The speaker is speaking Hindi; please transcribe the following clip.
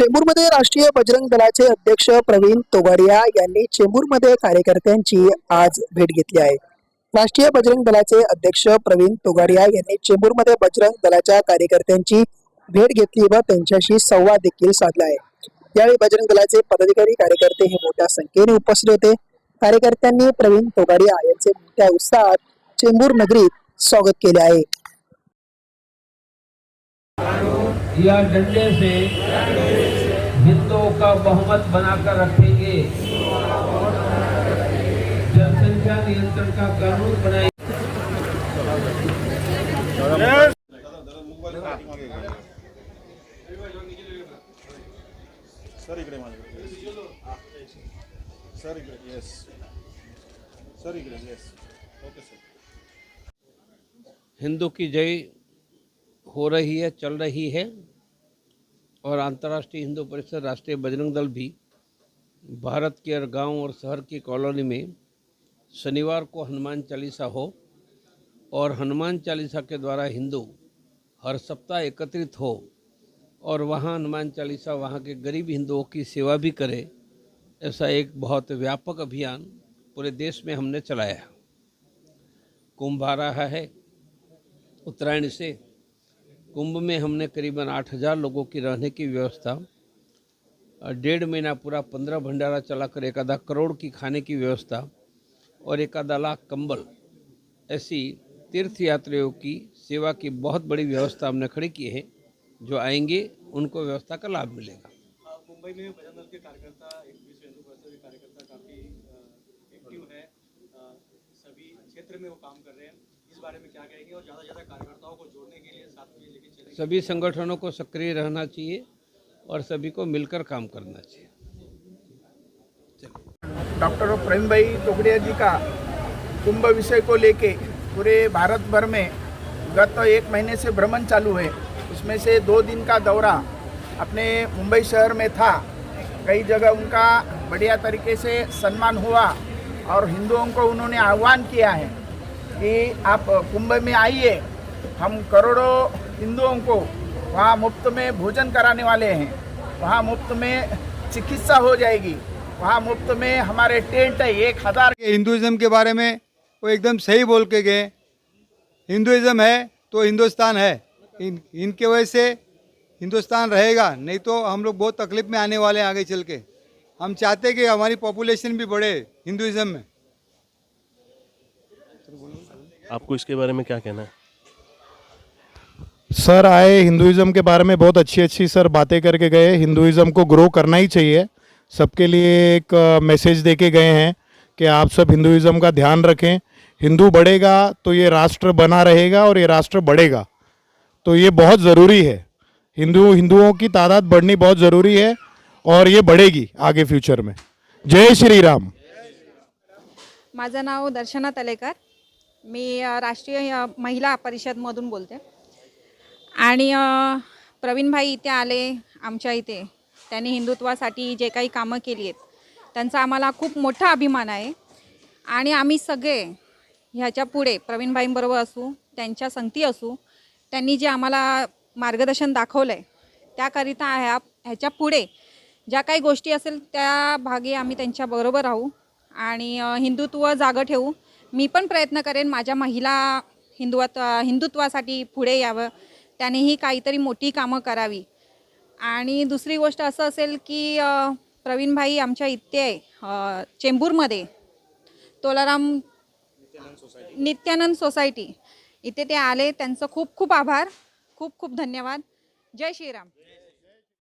चेंबूरमध्ये राष्ट्रीय बजरंग दलाचे अध्यक्ष प्रवीण तोगाडिया यांनी चेंबूरमध्ये कार्यकर्त्यांची आज भेट घेतली आहे. राष्ट्रीय बजरंग दलाचे अध्यक्ष प्रवीण तोगाडिया यांनी चेंबूरमध्ये बजरंग दलाच्या कार्यकर्त्यांची भेट घेतली व त्यांच्याशी संवाद देखील साधला आहे. यावेळी बजरंग दलाचे पदाधिकारी कार्यकर्ते हे मोठ्या संख्येने उपस्थित होते. कार्यकर्त्यांनी प्रवीण तोगाडिया यांचे मोठ्या उत्साहात चेंबूर नगरीत स्वागत केले आहे. या डंडे से का बहुमत बनाकर रखेंगे। जनसंख्या नियंत्रण का कानून बनाएँगे सर इकडे सर इकडे येस सर इकडे येस ओके सर हिंदू की जय हो रही है चल रही है। और अंतर्राष्ट्रीय हिंदू परिषद राष्ट्रीय बजरंग दल भी भारत के हर गाँव और शहर की कॉलोनी में शनिवार को हनुमान चालीसा हो और हनुमान चालीसा के द्वारा हिंदू हर सप्ताह एकत्रित हो और वहाँ हनुमान चालीसा, वहाँ के गरीब हिंदुओं की सेवा भी करे, ऐसा एक बहुत व्यापक अभियान पूरे देश में हमने चलाया कुंभ आ रहा है, उत्तरायण से कुंभ में हमने करीबन आठ हज़ार लोगों की रहने की व्यवस्था डेढ़ महीना पूरा पंद्रह भंडारा चलाकर एक आधा करोड़ की खाने की व्यवस्था और एक आधा लाख कंबल ऐसी तीर्थ यात्रियों की सेवा की बहुत बड़ी व्यवस्था हमने खड़ी की है। जो आएँगे, उनको व्यवस्था का लाभ मिलेगा। मुंबई में बजरंग दल के कार्यकर्ता काफ़ी एक्टिव है। सभी क्षेत्र में वो काम कर रहे हैं। बारे में क्या कहेंगे और ज़्यादा ज़्यादा कार्यकर्ताओं को जोड़ने के लिए साथ में लेके चलेंगे? सभी संगठनों को सक्रिय रहना चाहिए और सभी को मिलकर काम करना चाहिए। डॉक्टर प्रेम भाई टोकड़िया जी का कुंभ विषय को लेके पूरे भारत भर में गत एक महीने से भ्रमण चालू है। उसमें से दो दिन का दौरा अपने मुंबई शहर में था। कई जगह उनका बढ़िया तरीके से सम्मान हुआ और हिंदुओं को उन्होंने आह्वान किया है। कि आप कुंभ में आइए। हम करोड़ों हिंदुओं को वहाँ मुफ़्त में भोजन कराने वाले हैं। वहाँ मुफ़्त में चिकित्सा हो जाएगी। वहाँ मुफ़्त में हमारे टेंट है, एक हज़ार हिंदुज़म के बारे में वो एकदम सही बोल के गए। हिंदुज़म है तो हिंदुस्तान है। इन, इनके वजह से हिंदुस्तान रहेगा, नहीं तो हम लोग बहुत तकलीफ़ में आने वाले हैं आगे चल के। हम चाहते कि हमारी पॉपुलेशन भी बढ़े हिंदुज़म में। आपको इसके बारे में क्या कहना है? सर आए हिंदुइज्म के बारे में बहुत अच्छी अच्छी सर बातें करके गए। हिंदुइज्म को ग्रो करना ही चाहिए। सबके लिए एक मैसेज दे के गए हैं कि आप सब हिंदुइज्म का ध्यान रखें। हिंदू बढ़ेगा तो ये राष्ट्र बना रहेगा और ये राष्ट्र बढ़ेगा। तो ये बहुत ज़रूरी है। हिंदू हिंदुओं की तादाद बढ़नी बहुत ज़रूरी है और ये बढ़ेगी आगे फ्यूचर में। जय श्री राम। माझं नाव दर्शना तलेकर। मी राष्ट्रीय महिला परिषदमधून बोलते. आणि प्रवीणभाई इथे आले आमच्या इथे. त्यांनी हिंदुत्वासाठी जे काही कामं केली आहेत त्यांचा आम्हाला खूप मोठा अभिमान आहे. आणि आम्ही सगळे ह्याच्या पुढे प्रवीणभाईंबरोबर असू त्यांच्या संगती असू त्यांनी जे आम्हाला मार्गदर्शन दाखवलं आहे त्याकरिता ह्या ह्याच्या पुढे ज्या काही गोष्टी असेल त्या भागी आम्ही त्यांच्याबरोबर राहू. आणि हिंदुत्व जागं ठेवू. मी पण प्रयत्न करेन माझ्या महिला हिंदुत्व हिंदुत्वासाठी पुढे यावं. त्यानेही काहीतरी मोठी कामं करावी. आणि दुसरी गोष्ट असं असेल की प्रवीणभाई आमच्या इथे आहे चेंबूरमध्ये. तोलाराम नित्यानंद सोसायटी. इथे ते आले. त्यांचं खूप खूप आभार. खूप खूप धन्यवाद. जय श्रीराम.